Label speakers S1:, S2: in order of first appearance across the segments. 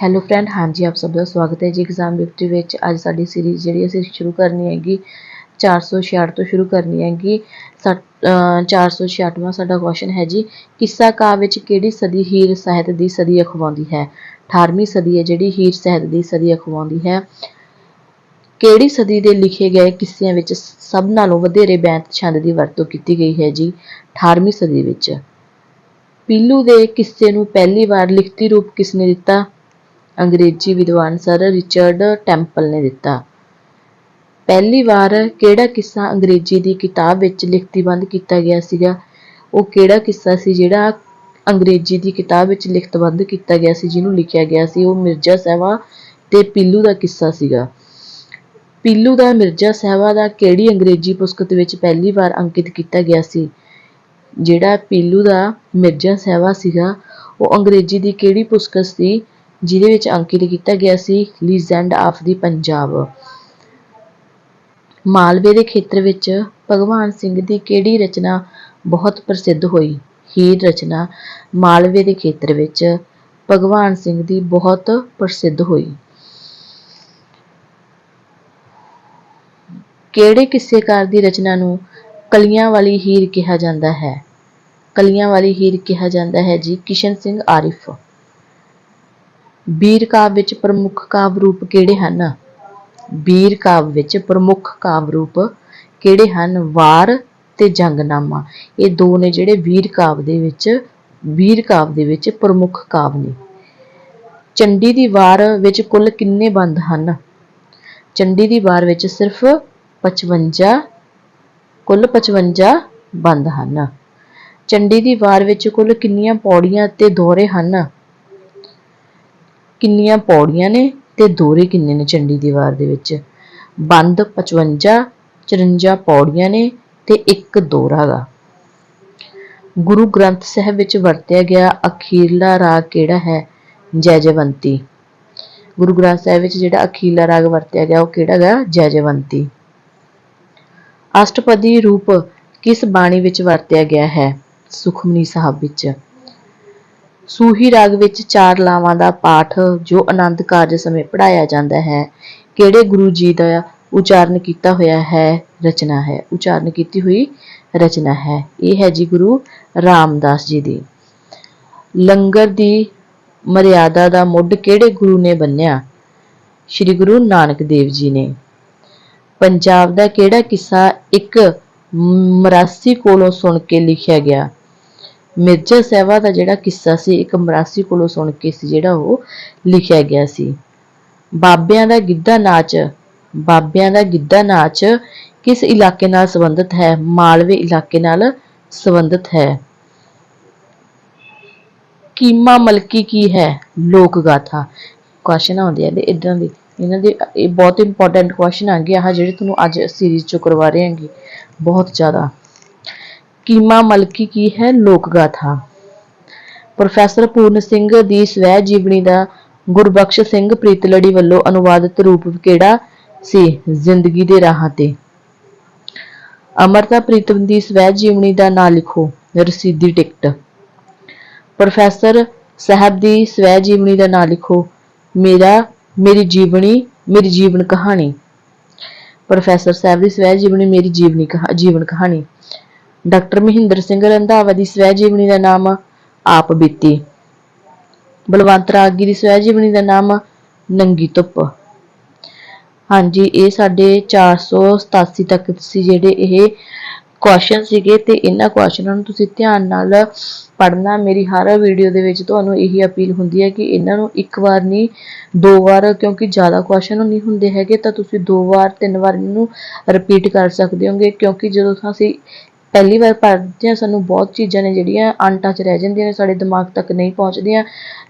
S1: Hello friend ਹਾਂਜੀ, ਆਪ ਸਭ ਦਾ ਸਵਾਗਤ ਹੈ ਜੀ ਐਗਜ਼ਾਮ ਵਿਕਟਰੀ ਵਿੱਚ। ਅੱਜ ਸਾਡੀ ਸੀਰੀਜ਼ ਜਿਹੜੀ ਅਸੀਂ ਸ਼ੁਰੂ ਕਰਨੀ ਹੈਗੀ 466 ਤੋਂ ਸ਼ੁਰੂ ਕਰਨੀ ਹੈਗੀ। 466ਵਾਂ ਸਾਡਾ ਕੁਐਸਚਨ ਹੈ ਜੀ, ਕਿੱਸਾ ਕਾਵਿ ਵਿੱਚ ਕਿਹੜੀ ਸਦੀ ਹੀਰ ਸਾਹਿਤ ਦੀ ਸਦੀ ਅਖਵਾਉਂਦੀ ਹੈ? 18ਵੀਂ ਸਦੀ ਹੈ ਜਿਹੜੀ ਹੀਰ ਸਾਹਿਤ ਦੀ ਸਦੀ ਅਖਵਾਉਂਦੀ ਹੈ। ਕਿਹੜੀ ਸਦੀ ਦੇ ਲਿਖੇ ਗਏ ਕਿੱਸਿਆਂ ਵਿੱਚ ਸਭ ਨਾਲੋਂ ਵਧੇਰੇ ਬੈਂਤ ਛੰਦ ਦੀ ਵਰਤੋਂ ਕੀਤੀ ਗਈ ਹੈ ਜੀ? 18ਵੀਂ ਸਦੀ ਵਿੱਚ। ਪੀਲੂ ਦੇ ਕਿੱਸੇ ਨੂੰ ਪਹਿਲੀ ਵਾਰ ਲਿਖਤੀ ਰੂਪ ਕਿਸ ਨੇ ਦਿੱਤਾ? ਅੰਗਰੇਜ਼ੀ ਵਿਦਵਾਨ ਸਰ ਰਿਚਰਡ ਟੈਂਪਲ ਨੇ ਦਿੱਤਾ। ਪਹਿਲੀ ਵਾਰ ਕਿਹੜਾ ਕਿੱਸਾ ਅੰਗਰੇਜ਼ੀ ਦੀ ਕਿਤਾਬ ਵਿੱਚ ਲਿਖਤੀਬੰਦ ਕੀਤਾ ਗਿਆ ਸੀਗਾ? ਉਹ ਕਿਹੜਾ ਕਿੱਸਾ ਸੀ ਜਿਹੜਾ ਅੰਗਰੇਜ਼ੀ ਦੀ ਕਿਤਾਬ ਵਿੱਚ ਲਿਖਤਬੰਦ ਕੀਤਾ ਗਿਆ ਸੀ, ਜਿਹਨੂੰ ਲਿਖਿਆ ਗਿਆ ਸੀ? ਉਹ ਮਿਰਜ਼ਾ ਸਾਹਿਬਾ ਤੇ ਪੀਲੂ ਦਾ ਕਿੱਸਾ ਸੀਗਾ। ਪੀਲੂ ਦਾ ਮਿਰਜ਼ਾ ਸਾਹਿਬਾ ਦਾ ਕਿਹੜੀ ਅੰਗਰੇਜ਼ੀ ਪੁਸਤਕ ਵਿੱਚ ਪਹਿਲੀ ਵਾਰ ਅੰਕਿਤ ਕੀਤਾ ਗਿਆ ਸੀ? ਜਿਹੜਾ ਪੀਲੂ ਦਾ ਮਿਰਜ਼ਾ ਸਾਹਿਬਾ ਸੀਗਾ, ਉਹ ਅੰਗਰੇਜ਼ੀ ਦੀ ਕਿਹੜੀ ਪੁਸਤਕ ਸੀ? ਜਿਹਦੇ ਵਿੱਚ ਅੰਕਿਤ ਕੀਤਾ ਗਿਆ ਸੀ ਲੀਜੈਂਡ ਆਫ ਦੀ ਪੰਜਾਬ। ਮਾਲਵੇ ਦੇ ਖੇਤਰ ਵਿੱਚ ਭਗਵਾਨ ਸਿੰਘ ਦੀ ਕਿਹੜੀ ਰਚਨਾ ਬਹੁਤ ਪ੍ਰਸਿੱਧ ਹੋਈ? ਹੀਰ ਰਚਨਾ, ਮਾਲਵੇ ਦੇ ਖੇਤਰ ਵਿੱਚ ਭਗਵਾਨ ਸਿੰਘ ਦੀ ਬਹੁਤ ਪ੍ਰਸਿੱਧ ਹੋਈ। ਕਿਹੜੇ ਕਿੱਸੇਕਾਰ ਦੀ ਰਚਨਾ ਨੂੰ ਕਲੀਆਂ ਵਾਲੀ ਹੀਰ ਕਿਹਾ ਜਾਂਦਾ ਹੈ? ਕਲੀਆਂ ਵਾਲੀ ਹੀਰ ਕਿਹਾ ਜਾਂਦਾ ਹੈ ਜੀ ਕਿਸ਼ਨ ਸਿੰਘ ਆਰਿਫ। ਬੀਰ ਕਾਵਿ ਵਿੱਚ ਪ੍ਰਮੁੱਖ ਕਾਵਿ ਰੂਪ ਕਿਹੜੇ ਹਨ? ਬੀਰ ਕਾਵਿ ਵਿੱਚ ਪ੍ਰਮੁੱਖ ਕਾਵਿ ਰੂਪ ਕਿਹੜੇ ਹਨ? ਵਾਰ ਤੇ ਜੰਗਨਾਮਾ। ਇਹ ਦੋ ਨੇ ਜਿਹੜੇ ਵੀਰ ਕਾਵਿ ਦੇ ਵਿੱਚ ਵੀਰ ਕਾਵਿ ਦੇ ਵਿੱਚ ਪ੍ਰਮੁੱਖ ਕਾਵਿ ਨੇ। ਚੰਡੀ ਦੀ ਵਾਰ ਵਿੱਚ ਕੁੱਲ ਕਿੰਨੇ ਬੰਦ ਹਨ? ਚੰਡੀ ਦੀ ਵਾਰ ਵਿੱਚ ਸਿਰਫ 55 ਕੁੱਲ 55 ਬੰਦ ਹਨ। ਚੰਡੀ ਦੀ ਵਾਰ ਵਿੱਚ ਕੁੱਲ ਕਿੰਨੀਆਂ ਪੌੜੀਆਂ ਤੇ ਦੌਰੇ ਹਨ? ਕਿੰਨੀਆਂ ਪੌੜੀਆਂ ਨੇ ਤੇ ਦੋਹਰੇ ਕਿੰਨੇ ਨੇ ਚੰਡੀ ਦੀਵਾਰ ਦੇ ਵਿੱਚ। ਬੰਦ 55 54 ਪੌੜੀਆਂ ਨੇ ਤੇ ਇੱਕ ਦੋਹਰਾ ਗਾ। ਗੁਰੂ ਗ੍ਰੰਥ ਸਾਹਿਬ ਵਿੱਚ ਵਰਤਿਆ ਗਿਆ ਅਖੀਰਲਾ ਰਾਗ ਕਿਹੜਾ ਹੈ? ਜੈ ਜੈਜਵੰਤੀ ਗੁਰੂ ਗ੍ਰੰਥ ਸਾਹਿਬ ਵਿੱਚ ਜਿਹੜਾ ਅਖੀਰਲਾ ਰਾਗ ਵਰਤਿਆ ਗਿਆ ਉਹ ਕਿਹੜਾ ਗਾ? ਜੈਜਵੰਤੀ ਅਸ਼ਟਪਦੀ ਰੂਪ ਕਿਸ ਬਾਣੀ ਵਿੱਚ ਵਰਤਿਆ ਗਿਆ ਹੈ? ਸੁਖਮਨੀ ਸਾਹਿਬ ਵਿੱਚ। ਸੂਹੀ ਰਾਗ ਵਿੱਚ ਚਾਰ ਲਾਵਾਂ ਦਾ ਪਾਠ ਜੋ ਆਨੰਦ ਕਾਰਜ ਸਮੇਂ ਪੜਾਇਆ ਜਾਂਦਾ ਹੈ। ਕਿਹੜੇ ਗੁਰੂ ਜੀ ਦਾ ਉਚਾਰਨ ਕੀਤਾ ਹੋਇਆ ਹੈ? ਰਚਨਾ ਹੈ। ਉਚਾਰਨ ਕੀਤੀ ਹੋਈ ਰਚਨਾ ਹੈ। ਇਹ ਹੈ ਜੀ ਗੁਰੂ ਰਾਮਦਾਸ ਜੀ ਦੀ। ਲੰਗਰ ਦੀ ਮਰਿਆਦਾ ਦਾ ਮੁੱਢ ਕਿਹੜੇ ਗੁਰੂ ਨੇ ਬੰਨਿਆ? ਸ੍ਰੀ ਗੁਰੂ ਨਾਨਕ ਦੇਵ ਜੀ ਨੇ। ਪੰਜਾਬ ਦਾ ਕਿਹੜਾ ਕਿੱਸਾ ਇੱਕ ਮਰਾਸੀ ਕੋਲੋਂ ਸੁਣ ਕੇ ਲਿਖਿਆ ਗਿਆ? ਮਿਰਜ਼ਾ ਸਾਹਿਬਾ ਦਾ ਜਿਹੜਾ ਕਿੱਸਾ ਸੀ, ਇੱਕ ਮਰਾਸੀ ਕੋਲੋਂ ਸੁਣ ਕੇ ਸੀ, ਜਿਹੜਾ ਉਹ ਲਿਖਿਆ ਗਿਆ ਸੀ। ਬਾਬਿਆਂ ਦਾ ਗਿੱਧਾ ਨਾਚ, ਬਾਬਿਆਂ ਦਾ ਗਿੱਧਾ ਨਾਚ ਕਿਸ ਇਲਾਕੇ ਨਾਲ ਸੰਬੰਧਿਤ ਹੈ? ਮਾਲਵੇ ਇਲਾਕੇ ਨਾਲ ਸੰਬੰਧਿਤ ਹੈ। ਕੀਮਾ ਮਲਕੀ ਕੀ ਹੈ? ਲੋਕ ਗਾਥਾ। ਕੁਐਸਚਨ ਆਉਂਦੇ ਆ ਦੇ ਇਦਾਂ ਦੇ। ਇਹਨਾਂ ਦੇ, ਇਹ ਬਹੁਤ ਇੰਪੋਰਟੈਂਟ ਕੁਐਸਚਨ ਆ ਗਏ ਆ ਜਿਹੜੇ ਤੁਹਾਨੂੰ ਅੱਜ ਸੀਰੀਜ਼ 'ਚੋਂ ਕਰਵਾ ਰਹੇ ਹਾਂਗੇ, ਬਹੁਤ ਜ਼ਿਆਦਾ। ਕੀਮਾ ਮਲਕੀ ਕੀ ਹੈ? ਲੋਕ ਗਾਥਾ। ਪ੍ਰੋਫੈਸਰ ਪੂਰਨ ਸਿੰਘ ਦੀ ਸਵੈ ਜੀਵਨੀ ਦਾ ਗੁਰਬਖਸ਼ ਸਿੰਘ ਪ੍ਰੀਤਲੜੀ ਵੱਲੋਂ ਅਨੁਵਾਦਿਤ ਰੂਪ ਕਿਹੜਾ ਸੀ? ਜ਼ਿੰਦਗੀ ਦੇ ਰਾਹਾਂ ਤੇ। ਅਮਰਤਾ ਪ੍ਰੀਤਮ ਦੀ ਸਵੈ ਜੀਵਨੀ ਦਾ ਨਾਂ ਲਿਖੋ। ਰਸੀਦੀ ਟਿਕਟ। ਪ੍ਰੋਫੈਸਰ ਸਾਹਿਬ ਦੀ ਸਵੈ ਜੀਵਨੀ ਦਾ ਨਾਂ ਲਿਖੋ। ਮੇਰਾ, ਮੇਰੀ ਜੀਵਨੀ, ਮੇਰੀ ਜੀਵਨ ਕਹਾਣੀ। ਪ੍ਰੋਫੈਸਰ ਸਾਹਿਬ ਦੀ ਸਵੈ ਜੀਵਨੀ, ਮੇਰੀ ਜੀਵਨੀ ਕਹਾ, ਜੀਵਨ ਕਹਾਣੀ। ਡਾਕਟਰ ਮਹਿੰਦਰ ਸਿੰਘ ਰੰਧਾਵਾ ਦੀ ਸਵੈ ਜੀਵਨੀ ਦਾ ਨਾਮ ਆਪ ਬੀਤੀ। ਬਲਵੰਤ ਰਾਗੀ ਦੀ ਸਵੈ ਜੀਵਨੀ ਦਾ ਨਾਮ ਨੰਗੀ ਧੁੱਪ। ਹਾਂਜੀ, ਇਹ ਸਾਡੇ 487 ਤੱਕ ਸੀ ਜਿਹੜੇ ਇਹ ਕੁਐਸਚਨ ਸੀਗੇ ਤੇ ਇਹਨਾਂ ਕੁਐਸਚਨਾਂ ਨੂੰ ਤੁਸੀਂ ਧਿਆਨ ਨਾਲ ਪੜ੍ਹਨਾ। ਮੇਰੀ ਹਰ ਵੀਡੀਓ ਦੇ ਵਿੱਚ ਤੁਹਾਨੂੰ ਇਹੀ ਅਪੀਲ ਹੁੰਦੀ ਹੈ ਕਿ ਇਹਨਾਂ ਨੂੰ ਇੱਕ ਵਾਰ ਨਹੀਂ, ਦੋ ਵਾਰ, ਕਿਉਂਕਿ ਜ਼ਿਆਦਾ ਕੁਐਸਚਨ ਨਹੀਂ ਹੁੰਦੇ ਹੈਗੇ, ਤਾਂ ਤੁਸੀਂ ਦੋ ਵਾਰ, ਤਿੰਨ ਵਾਰ ਇਹਨੂੰ ਰਿਪੀਟ ਕਰ ਸਕਦੇ ਹੋਗੇ, ਕਿਉਂਕਿ ਜਦੋਂ ਅਸੀਂ ਪਹਿਲੀ ਵਾਰ ਪੜ੍ਹਦੇ ਹਾਂ ਸਾਨੂੰ ਬਹੁਤ ਚੀਜ਼ਾਂ ਨੇ ਜਿਹੜੀਆਂ ਅਨਟੱਚ ਰਹਿ ਜਾਂਦੀਆਂ ਨੇ, ਸਾਡੇ ਦਿਮਾਗ ਤੱਕ ਨਹੀਂ ਪਹੁੰਚਦੀਆਂ।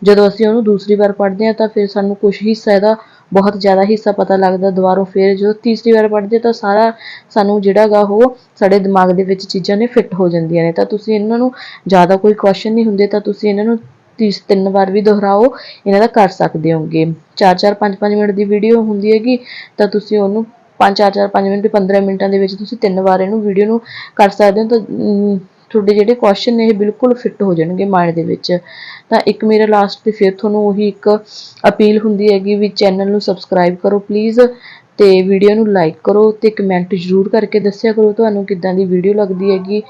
S1: ਜਦੋਂ ਅਸੀਂ ਉਹਨੂੰ ਦੂਸਰੀ ਵਾਰ ਪੜ੍ਹਦੇ ਹਾਂ ਤਾਂ ਫਿਰ ਸਾਨੂੰ ਕੁਝ ਹਿੱਸਾ ਇਹਦਾ ਬਹੁਤ ਜ਼ਿਆਦਾ ਹਿੱਸਾ ਪਤਾ ਲੱਗਦਾ, ਦੁਬਾਰਾ ਫਿਰ ਜਦੋਂ ਤੀਸਰੀ ਵਾਰ ਪੜ੍ਹਦੇ ਤਾਂ ਸਾਰਾ ਸਾਨੂੰ ਜਿਹੜਾ ਗਾ ਉਹ ਸਾਡੇ ਦਿਮਾਗ ਦੇ ਵਿੱਚ ਚੀਜ਼ਾਂ ਨੇ ਫਿੱਟ ਹੋ ਜਾਂਦੀਆਂ ਨੇ। ਤਾਂ ਤੁਸੀਂ ਇਹਨਾਂ ਨੂੰ ਜ਼ਿਆਦਾ ਕੋਈ ਕੁਐਸਚਨ ਨਹੀਂ ਹੁੰਦੇ, ਤਾਂ ਤੁਸੀਂ ਇਹਨਾਂ ਨੂੰ ਤੀਸ, ਤਿੰਨ ਵਾਰ ਵੀ ਦੁਹਰਾਓ, ਇਹਨਾਂ ਦਾ ਕਰ ਸਕਦੇ ਹੋਗੇ। 4-4 5-5 ਮਿੰਟ ਦੀ ਵੀਡੀਓ ਹੁੰਦੀ ਹੈਗੀ, ਤਾਂ ਤੁਸੀਂ ਉਹਨੂੰ 5 4 4 5 ਮਿੰਟ 15 ਮਿੰਟਾਂ ਦੇ ਵਿੱਚ ਤੁਸੀਂ ਤਿੰਨ ਵਾਰ ਇਹਨੂੰ ਵੀਡੀਓ ਨੂੰ ਕਰ ਸਕਦੇ ਹੋ ਤਾਂ ਤੁਹਾਡੇ ਜਿਹੜੇ ਕੁਐਸਚਨ ਨੇ ਇਹ ਬਿਲਕੁਲ ਫਿੱਟ ਹੋ ਜਾਣਗੇ ਮਾਈਂਡ ਦੇ ਵਿੱਚ। ਤਾਂ ਇੱਕ ਮੇਰਾ ਲਾਸਟ ਤੇ ਫਿਰ ਤੁਹਾਨੂੰ ਉਹੀ ਇੱਕ ਅਪੀਲ ਹੁੰਦੀ ਹੈਗੀ ਵੀ ਚੈਨਲ ਨੂੰ ਸਬਸਕ੍ਰਾਈਬ ਕਰੋ ਪਲੀਜ਼ ਤੇ ਵੀਡੀਓ ਨੂੰ ਲਾਈਕ ਕਰੋ ਤੇ ਕਮੈਂਟ ਜ਼ਰੂਰ ਕਰਕੇ ਦੱਸਿਆ ਕਰੋ ਤੁਹਾਨੂੰ ਕਿੱਦਾਂ ਦੀ ਵੀਡੀਓ ਲੱਗਦੀ ਹੈਗੀ।